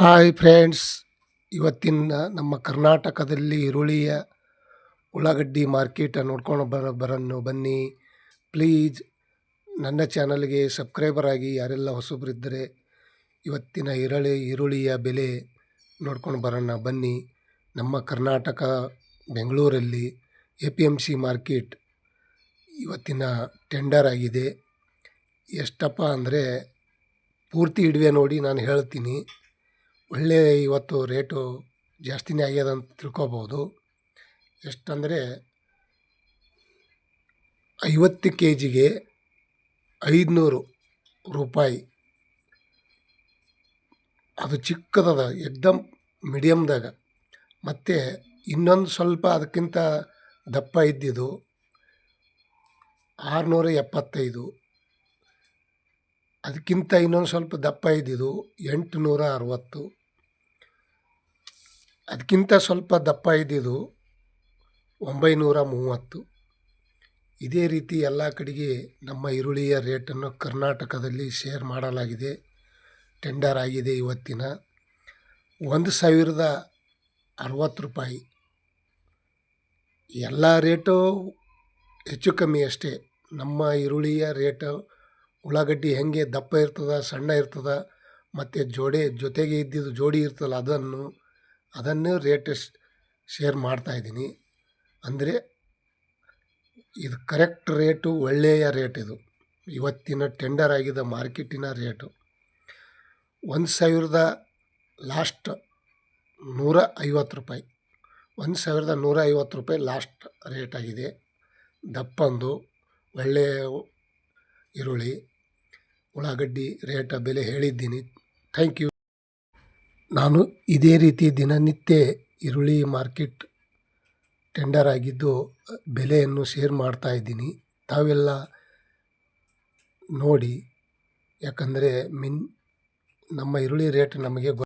Hi friends ಇವತ್ತಿನ ನಮ್ಮ ಕರ್ನಾಟಕದಲ್ಲಿ ಈರುಳ್ಳಿಯ ಉಳ್ಳಾಗಡ್ಡಿ ಮಾರ್ಕೆಟ ನೋಡ್ಕೊಂಡು ಬರ, ಬರನ್ನು ಬನ್ನಿ. ಪ್ಲೀಸ್ ನನ್ನ ಚಾನಲ್ಗೆ ಸಬ್ಸ್ಕ್ರೈಬರ್ ಆಗಿ ಯಾರೆಲ್ಲ ಹೊಸಬರಿದ್ದರೆ ಇವತ್ತಿನ ಈರುಳ್ಳಿ, ಈರುಳ್ಳಿಯ ಬೆಲೆ ನೋಡ್ಕೊಂಡು ಬರೋಣ ಬನ್ನಿ. ನಮ್ಮ ಕರ್ನಾಟಕ, ಬೆಂಗಳೂರಲ್ಲಿ A P M C market ಇವತ್ತಿನ ಟೆಂಡರ್ ಆಗಿದೆ. ಎಷ್ಟಪ್ಪ ಅಂದರೆ ಪೂರ್ತಿ ಇಡುವೆ ನೋಡಿ ನಾನು ಹೇಳ್ತೀನಿ. ಒಳ್ಳೆ ಇವತ್ತು ರೇಟು ಜಾಸ್ತಿನೇ ಆಗ್ಯದ ಅಂತ ತಿಳ್ಕೊಬೋದು. ಎಷ್ಟಂದರೆ ಐವತ್ತು ಕೆ ಜಿಗೆ ಐದುನೂರು ರೂಪಾಯಿ. ಅದು ಚಿಕ್ಕದದ, ಎಕ್ದಮ್ ಮೀಡಿಯಮ್ದಾಗ. ಮತ್ತು ಇನ್ನೊಂದು ಸ್ವಲ್ಪ ಅದಕ್ಕಿಂತ ದಪ್ಪ ಇದ್ದಿದ್ದು ಆರುನೂರ ಎಪ್ಪತ್ತೈದು. ಅದಕ್ಕಿಂತ ಇನ್ನೊಂದು ಸ್ವಲ್ಪ ದಪ್ಪ ಇದ್ದಿದ್ದು ಎಂಟುನೂರ ಅರವತ್ತು. ಅದಕ್ಕಿಂತ ಸ್ವಲ್ಪ ದಪ್ಪ ಇದ್ದಿದ್ದು ಒಂಬೈನೂರ ಮೂವತ್ತು. ಇದೇ ರೀತಿ ಎಲ್ಲ ಕಡೆಗೆ ನಮ್ಮ ಈರುಳ್ಳಿಯ ರೇಟನ್ನು ಕರ್ನಾಟಕದಲ್ಲಿ ಶೇರ್ ಮಾಡಲಾಗಿದೆ, ಟೆಂಡರ್ ಆಗಿದೆ ಇವತ್ತಿನ. ಒಂದು ಸಾವಿರದ ಅರವತ್ತು ರೂಪಾಯಿ. ಎಲ್ಲ ರೇಟು ಹೆಚ್ಚು ಕಮ್ಮಿ ಅಷ್ಟೇ. ನಮ್ಮ ಈರುಳ್ಳಿಯ ರೇಟು ಉಳ್ಳಾಗಡ್ಡಿ ಹೆಂಗೆ ದಪ್ಪ ಇರ್ತದೆ, ಸಣ್ಣ ಇರ್ತದೆ, ಮತ್ತು ಜೋಡಿ ಜೊತೆಗೆ ಇದ್ದಿದ್ದು ಜೋಡಿ ಇರ್ತದಲ್ಲ ಅದನ್ನು ಅದನ್ನು ರೇಟ್ ಶೇರ್ ಮಾಡ್ತಾಯಿದ್ದೀನಿ ಅಂದರೆ ಇದು ಕರೆಕ್ಟ್ ರೇಟು ಒಳ್ಳೆಯ ರೇಟ್ ಇದು. ಇವತ್ತಿನ ಟೆಂಡರ್ ಆಗಿದ್ದ ಮಾರ್ಕೆಟಿನ ರೇಟು. ಒಂದು ಸಾವಿರದ ಲಾಸ್ಟ್ ನೂರ ಐವತ್ತು ರೂಪಾಯಿ. ಒಂದು ಸಾವಿರದ ನೂರ ಐವತ್ತು ರೂಪಾಯಿ ಲಾಸ್ಟ್ ರೇಟ್ ಆಗಿದೆ. ದಪ್ಪಂದು ಒಳ್ಳೆಯ ಈರುಳ್ಳಿ, ಉಳ್ಳಾಗಡ್ಡಿ ರೇಟ ಬೆಲೆ ಹೇಳಿದ್ದೀನಿ. Thank you. ನಾನು ಇದೇ ರೀತಿ ದಿನನಿತ್ಯ ಈರುಳ್ಳಿ ಮಾರ್ಕೆಟ್ ಟೆಂಡರ್ ಆಗಿದ್ದು, ಬೆಲೆಯನ್ನು ಶೇರ್ ಮಾಡ್ತಾ ಇದ್ದೀನಿ. ತಾವೆಲ್ಲ ನೋಡಿ, ಯಾಕಂದರೆ ಮಿನ್ ನಮ್ಮ ಈರುಳ್ಳಿ ರೇಟ್ ನಮಗೆ ಗೊ